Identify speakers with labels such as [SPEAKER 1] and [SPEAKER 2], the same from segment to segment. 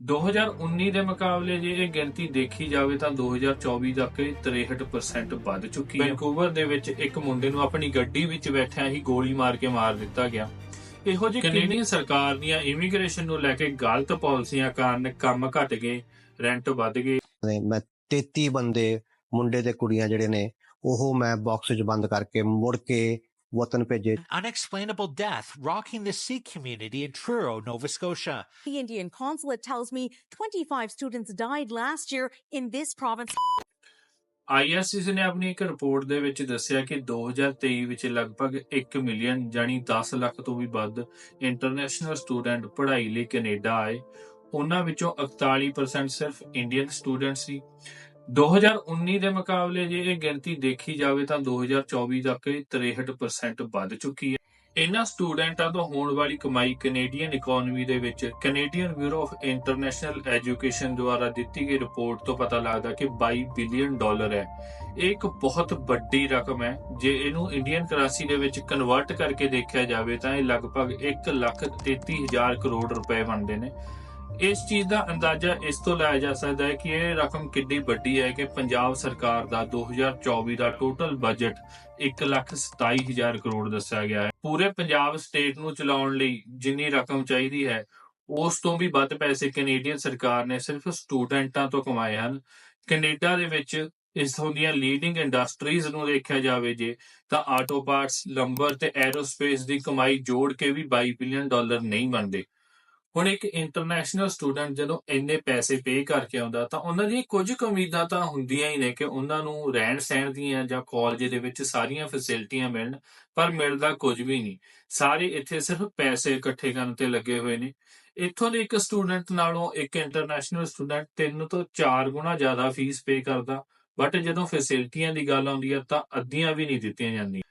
[SPEAKER 1] 2019 ਦੇ ਮੁਕਾਬਲੇ ਜੇ ਇਹ ਗਿਣਤੀ ਦੇਖੀ ਜਾਵੇ ਤਾਂ 2024 ਤੱਕ ਇਹ 63% ਵੱਧ ਚੁੱਕੀ ਹੈ। ਵੈਨਕੂਵਰ ਦੇ ਵਿੱਚ ਇੱਕ ਮੁੰਡੇ ਨੂੰ ਆਪਣੀ ਗੱਡੀ ਵਿੱਚ ਬੈਠਿਆਂ ਹੀ ਗੋਲੀ ਮਾਰ ਕੇ ਮਾਰ ਦਿੱਤਾ ਗਿਆ। ਇਹੋ ਜਿਹੇ ਕੈਨੇਡੀਅਨ ਸਰਕਾਰ ਦੀਆਂ ਇਮੀਗ੍ਰੇਸ਼ਨ ਨੂੰ ਲੈ ਕੇ ਗਲਤ ਪਾਲਿਸੀਆਂ ਕਾਰਨ ਕੰਮ ਘਟ ਗਏ ਰੈਂਟ ਵੱਧ ਗਏ।
[SPEAKER 2] ਮੈਂ 33 ਬੰਦੇ ਮੁੰਡੇ ਤੇ ਕੁੜੀਆਂ ਜਿਹੜੇ ਨੇ ਉਹ ਮੈਂ ਬਾਕਸ 'ਚ ਬੰਦ ਕਰਕੇ ਮੁੜ ਕੇ ਵਤਨ ਭੇਜੇ
[SPEAKER 3] unexplainable death rocking the Sikh community in Truro, Nova Scotia.
[SPEAKER 4] The Indian consulate tells me 25 students died last year in this province.
[SPEAKER 1] ਆਈਐਸਸੀਸ ਨੇ ਆਪਣੀ ਇੱਕ ਰਿਪੋਰਟ ਦੇ ਵਿੱਚ ਦੱਸਿਆ ਕਿ 2023 ਵਿੱਚ ਲਗਭਗ 1 ਮਿਲੀਅਨ ਜਾਨੀ 10 ਲੱਖ ਤੋਂ ਵੀ ਵੱਧ ਇੰਟਰਨੈਸ਼ਨਲ ਸਟੂਡੈਂਟ ਪੜ੍ਹਾਈ ਲਈ ਕੈਨੇਡਾ ਆਏ ਉਹਨਾਂ ਵਿੱਚੋਂ 41% ਸਿਰਫ ਇੰਡੀਅਨ ਸਟੂਡੈਂਟ ਸੀ 2019 ਦੇ ਮੁਕਾਬਲੇ ਜੇ ਇਹ ਗਿਣਤੀ ਦੇਖੀ ਜਾਵੇ ਤਾਂ 2024 ਤੱਕ ਇਹ 63% ਵੱਧ ਚੁੱਕੀ ਹੈ। ਇਹਨਾਂ ਸਟੂਡੈਂਟਾਂ ਤੋਂ ਹੋਣ ਵਾਲੀ ਕਮਾਈ ਕੈਨੇਡੀਅਨ ਇਕਨੋਮੀ ਦੇ ਵਿੱਚ Canadian bureau of international education ਦੁਆਰਾ ਦਿੱਤੀ ਗਈ ਰਿਪੋਰਟ ਤੋਂ ਪਤਾ ਲੱਗਦਾ ਕਿ 22 ਬਿਲੀਅਨ ਡਾਲਰ ਹੈ। ਇਹ ਇੱਕ ਬਹੁਤ ਵੱਡੀ ਰਕਮ ਹੈ। ਜੇ ਇਹਨੂੰ ਇੰਡੀਅਨ ਕਰੰਸੀ ਦੇ ਵਿੱਚ ਕਨਵਰਟ ਕਰਕੇ ਦੇਖਿਆ ਜਾਵੇ ਤਾਂ ਇਹ ਲਗਭਗ 133000 ਕਰੋੜ ਰੁਪਏ ਬਣਦੇ ਨੇ। ਇਸ ਚੀਜ਼ ਦਾ ਅੰਦਾਜ਼ਾ ਇਸ ਤੋਂ ਲਾਇਆ ਜਾ ਸਕਦਾ ਹੈ ਕਿ ਇਹ ਰਕਮ ਕਿੰਨੀ ਵੱਡੀ ਹੈ ਕਿ ਪੰਜਾਬ ਸਰਕਾਰ ਦਾ 2024 ਦਾ ਟੋਟਲ ਬਜਟ 127000 ਕਰੋੜ ਦੱਸਿਆ ਗਿਆ ਹੈ। ਪੂਰੇ ਪੰਜਾਬ ਸਟੇਟ ਨੂੰ ਚਲਾਉਣ ਲਈ ਜਿੰਨੀ ਰਕਮ ਚਾਹੀਦੀ ਹੈ, ਉਸ ਤੋਂ ਵੀ ਵੱਧ ਪੈਸੇ ਕੈਨੇਡੀਅਨ ਸਰਕਾਰ ਨੇ ਸਿਰਫ ਸਟੂਡੈਂਟਾਂ ਤੋਂ ਕਮਾਏ ਹਨ। ਕੈਨੇਡਾ ਦੇ ਵਿੱਚ ਇਸੋਂ ਦੀਆਂ ਲੀਡਿੰਗ ਇੰਡਸਟਰੀਜ਼ ਨੂੰ ਦੇਖਿਆ ਜਾਵੇ ਜੇ, ਤਾਂ ਆਟੋ ਪਾਰਟਸ ਲੰਬਰ ਤੇ ਐਰੋਸਪੇਸ ਦੀ ਕਮਾਈ ਜੋੜ ਕੇ ਵੀ 22 ਬਿਲੀਅਨ ਡਾਲਰ ਨਹੀਂ ਬਣਦੇ। ਹੁਣ ਇੱਕ ਇੰਟਰਨੈਸ਼ਨਲ ਸਟੂਡੈਂਟ ਜਦੋਂ ਇੰਨੇ ਪੈਸੇ ਪੇ ਕਰਕੇ ਆਉਂਦਾ ਤਾਂ ਉਹਨਾਂ ਦੀ ਕੁਝ ਉਮੀਦਾਂ ਤਾਂ ਹੁੰਦੀਆਂ ਹੀ ਨੇ ਕਿ ਉਹਨਾਂ ਨੂੰ ਰਹਿਣ ਸਹਿਣ ਦੀਆਂ ਜਾਂ ਕਾਲਜ ਦੇ ਵਿੱਚ ਸਾਰੀਆਂ ਫੈਸਿਲਿਟੀਆਂ ਮਿਲਣ, ਪਰ ਮਿਲਦਾ ਕੁਝ ਵੀ ਨਹੀਂ। ਸਾਰੇ ਇੱਥੇ ਸਿਰਫ ਪੈਸੇ ਇਕੱਠੇ ਕਰਨ ਤੇ ਲੱਗੇ ਹੋਏ ਨੇ। ਇੱਥੋਂ ਦੇ ਇੱਕ ਸਟੂਡੈਂਟ ਨਾਲੋਂ ਇੱਕ ਇੰਟਰਨੈਸ਼ਨਲ ਸਟੂਡੈਂਟ ਤਿੰਨ ਤੋਂ ਚਾਰ ਗੁਣਾ ਜ਼ਿਆਦਾ ਫੀਸ ਪੇ ਕਰਦਾ ਬਟ ਜਦੋਂ ਫੈਸਿਲਿਟੀਆਂ ਦੀ ਗੱਲ ਆਉਂਦੀ ਹੈ ਤਾਂ ਅੱਧੀਆਂ ਵੀ ਨਹੀਂ ਦਿੱਤੀਆਂ ਜਾਂਦੀਆਂ।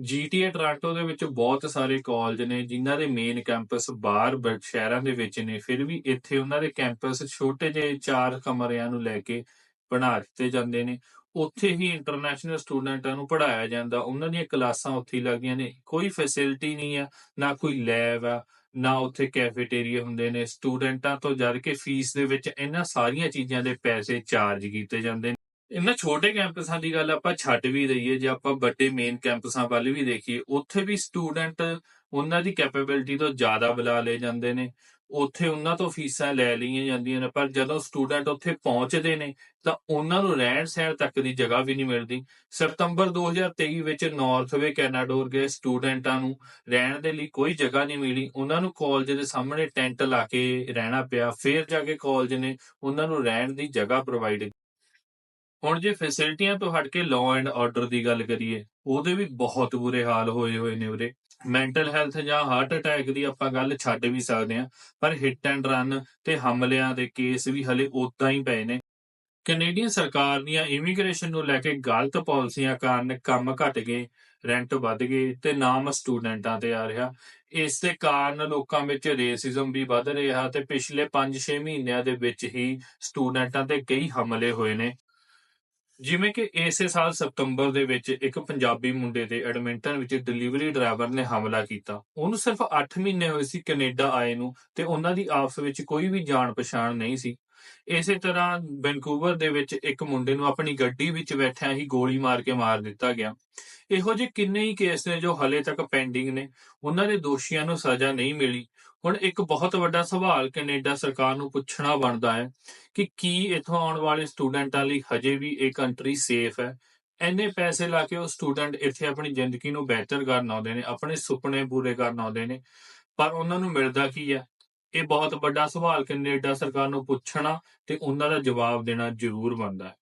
[SPEAKER 1] GTA ਟੋਰਾਂਟੋ ਦੇ ਵਿੱਚ ਬਹੁਤ ਸਾਰੇ ਕਾਲਜ ਨੇ, ਜਿਨ੍ਹਾਂ ਦੇ ਮੇਨ ਕੈਂਪਸ ਬਾਹਰ ਬ- ਸ਼ਹਿਰਾਂ ਦੇ ਵਿੱਚ ਨੇ, ਫਿਰ ਵੀ ਇੱਥੇ ਉਹਨਾਂ ਦੇ ਕੈਂਪਸ ਛੋਟੇ ਜਿਹੇ ਚਾਰ ਕਮਰਿਆਂ ਨੂੰ ਲੈ ਕੇ ਬਣਾ ਦਿੱਤੇ ਜਾਂਦੇ ਨੇ। ਉੱਥੇ ਹੀ ਇੰਟਰਨੈਸ਼ਨਲ ਸਟੂਡੈਂਟਾਂ ਨੂੰ ਪੜ੍ਹਾਇਆ ਜਾਂਦਾ, ਉਹਨਾਂ ਦੀਆਂ ਕਲਾਸਾਂ ਉੱਥੇ ਹੀ ਲੱਗਦੀਆਂ ਨੇ। ਕੋਈ ਫੈਸਿਲਿਟੀ ਨਹੀਂ ਆ, ਨਾ ਕੋਈ ਲੈਬ ਆ, ਨਾ ਉੱਥੇ ਕੈਫੇਟੇਰੀਆ ਹੁੰਦੇ ਨੇ। ਸਟੂਡੈਂਟਾਂ ਤੋਂ ਜਦ ਕਿ ਫੀਸ ਦੇ ਵਿੱਚ ਇਹਨਾਂ ਸਾਰੀਆਂ ਚੀਜ਼ਾਂ ਦੇ ਪੈਸੇ ਚਾਰਜ ਕੀਤੇ ਜਾਂਦੇ ਨੇ। ਇਹਨਾਂ ਛੋਟੇ ਕੈਂਪਸਾਂ ਦੀ ਗੱਲ ਆਪਾਂ ਛੱਡ ਵੀ ਰਹੀਏ ਜੇ ਆਪਾਂ ਵੱਡੇ ਮੇਨ ਕੈਂਪਸਾਂ ਵੱਲ ਵੀ ਦੇਖੀਏ, ਉੱਥੇ ਵੀ ਸਟੂਡੈਂਟ ਉਹਨਾਂ ਦੀ ਕੈਪੇਬਿਲਿਟੀ ਤੋਂ ਜ਼ਿਆਦਾ ਬੁਲਾ ਲਏ ਜਾਂਦੇ ਨੇ। ਉੱਥੇ ਉਹਨਾਂ ਤੋਂ ਫੀਸਾਂ ਲੈ ਲਈਆਂ ਜਾਂਦੀਆਂ ਨੇ, ਪਰ ਜਦੋਂ ਸਟੂਡੈਂਟ ਉੱਥੇ ਪਹੁੰਚਦੇ ਨੇ, ਤਾਂ ਉਹਨਾਂ ਨੂੰ ਰਹਿਣ ਸਹਿਣ ਤੱਕ ਦੀ ਜਗ੍ਹਾ ਵੀ ਨਹੀਂ ਮਿਲਦੀ। ਸਤੰਬਰ 2023 ਵਿੱਚ ਨਾਰਥਵੇ ਕੈਨਾਡੋਰ ਗਏ ਸਟੂਡੈਂਟਾਂ ਨੂੰ, ਰਹਿਣ ਦੇ ਲਈ ਕੋਈ ਜਗ੍ਹਾ ਨਹੀਂ ਮਿਲੀ। ਉਹਨਾਂ ਨੂੰ ਕਾਲਜ ਦੇ ਸਾਹਮਣੇ ਟੈਂਟ ਲਾ ਕੇ ਰਹਿਣਾ ਪਿਆ, ਫਿਰ ਜਾ ਕੇ ਕਾਲਜ ਨੇ ਉਹਨਾਂ ਨੂੰ ਰਹਿਣ ਦੀ ਜਗ੍ਹਾ ਪ੍ਰੋਵਾਈਡ ਹੁਣ ਜੇ ਫੈਸਿਲਿਟੀਆਂ ਤੋਂ ਹਟ ਕੇ ਲਾਅ ਐਂਡ ਆਰਡਰ ਦੀ ਗੱਲ ਕਰੀਏ, ਉਹਦੇ ਵੀ ਬਹੁਤ ਬੁਰੇ ਹਾਲ ਹੋਏ ਹੋਏ ਨੇ ਉਰੇ ਮੈਂਟਲ ਹੈਲਥ ਜਾਂ ਹਾਰਟ ਅਟੈਕ ਦੀ ਆਪਾਂ ਗੱਲ ਛੱਡ ਵੀ ਸਕਦੇ ਹਾਂ, ਪਰ ਹਿੱਟ ਐਂਡ ਰਨ ਤੇ ਹਮਲਿਆਂ ਦੇ ਕੇਸ ਵੀ ਹਲੇ ਉਦਾਂ ਹੀ ਪਏ ਨੇ। ਕੈਨੇਡੀਅਨ ਸਰਕਾਰ ਦੀਆਂ ਇਮੀਗ੍ਰੇਸ਼ਨ ਨੂੰ ਲੈ ਕੇ ਗਲਤ ਪਾਲਿਸੀਆਂ ਕਾਰਨ ਕੰਮ ਘਟ ਗਏ ਰੈਂਟ ਵੱਧ ਗਏ ਤੇ ਨਾਮ ਸਟੂਡੈਂਟਾਂ ਤੇ ਆ ਰਿਹਾ। ਇਸ ਦੇ ਕਾਰਨ ਲੋਕਾਂ ਵਿੱਚ ਰੇਸਿਜ਼ਮ ਵੀ ਵੱਧ ਰਿਹਾ ਤੇ ਪਿਛਲੇ 5-6 ਮਹੀਨਿਆਂ ਦੇ ਵਿੱਚ ਹੀ ਸਟੂਡੈਂਟਾਂ ਤੇ ਕਈ ਹਮਲੇ ਹੋਏ ਨੇ। ਜਿਵੇਂ ਕਿ ਇਸੇ ਸਾਲ ਸਤੰਬਰ ਦੇ ਵਿੱਚ ਇੱਕ ਪੰਜਾਬੀ ਮੁੰਡੇ ਤੇ ਐਡਮਿੰਟਨ ਵਿੱਚ ਡਿਲੀਵਰੀ ਡਰਾਈਵਰ ਨੇ ਹਮਲਾ ਕੀਤਾ। ਉਹਨੂੰ ਸਿਰਫ 8 ਮਹੀਨੇ ਹੋਏ ਸੀ ਕੈਨੇਡਾ ਆਏ ਨੂੰ ਤੇ ਉਹਨਾਂ ਦੀ ਆਪਸ ਵਿੱਚ ਕੋਈ ਵੀ ਜਾਣ ਪਛਾਣ ਨਹੀਂ ਸੀ। ਇਸੇ ਤਰ੍ਹਾਂ ਵੈਨਕੂਵਰ ਦੇ ਵਿੱਚ ਇੱਕ ਮੁੰਡੇ ਨੂੰ ਆਪਣੀ ਗੱਡੀ ਵਿੱਚ ਬੈਠਿਆਂ ਹੀ ਗੋਲੀ ਮਾਰ ਕੇ ਮਾਰ ਦਿੱਤਾ ਗਿਆ। ਇਹੋ ਜਿਹੇ ਕਿੰਨੇ ਹੀ ਕੇਸ ਨੇ ਜੋ ਹਲੇ ਤੱਕ ਪੈਂਡਿੰਗ ਨੇ। ਉਹਨਾਂ ਦੇ ਦੋਸ਼ੀਆਂ ਨੂੰ ਸਜ਼ਾ ਨਹੀਂ ਮਿਲੀ। ਹੁਣ ਇੱਕ ਬਹੁਤ ਵੱਡਾ ਸਵਾਲ ਕੈਨੇਡਾ ਸਰਕਾਰ ਨੂੰ ਪੁੱਛਣਾ ਬਣਦਾ ਹੈ ਕਿ ਕੀ ਇੱਥੋਂ ਆਉਣ ਵਾਲੇ ਸਟੂਡੈਂਟਾਂ ਲਈ ਹਜੇ ਵੀ ਇਹ ਕੰਟਰੀ ਸੇਫ ਹੈ? ਇੰਨੇ ਪੈਸੇ ਲਾ ਕੇ ਉਹ ਸਟੂਡੈਂਟ ਇੱਥੇ ਆਪਣੀ ਜ਼ਿੰਦਗੀ ਨੂੰ ਬਿਹਤਰ ਕਰਨ ਆਉਂਦੇ ਨੇ, ਆਪਣੇ ਸੁਪਨੇ ਪੂਰੇ ਕਰਨ ਆਉਂਦੇ ਨੇ। ਪਰ ਉਹਨਾਂ ਨੂੰ ਮਿਲਦਾ ਕੀ ਹੈ? ਇਹ ਬਹੁਤ ਵੱਡਾ ਸਵਾਲ ਕੈਨੇਡਾ ਸਰਕਾਰ ਨੂੰ ਪੁੱਛਣਾ ਤੇ ਉਹਨਾਂ ਦਾ ਜਵਾਬ ਦੇਣਾ ਜ਼ਰੂਰ ਬਣਦਾ ਹੈ।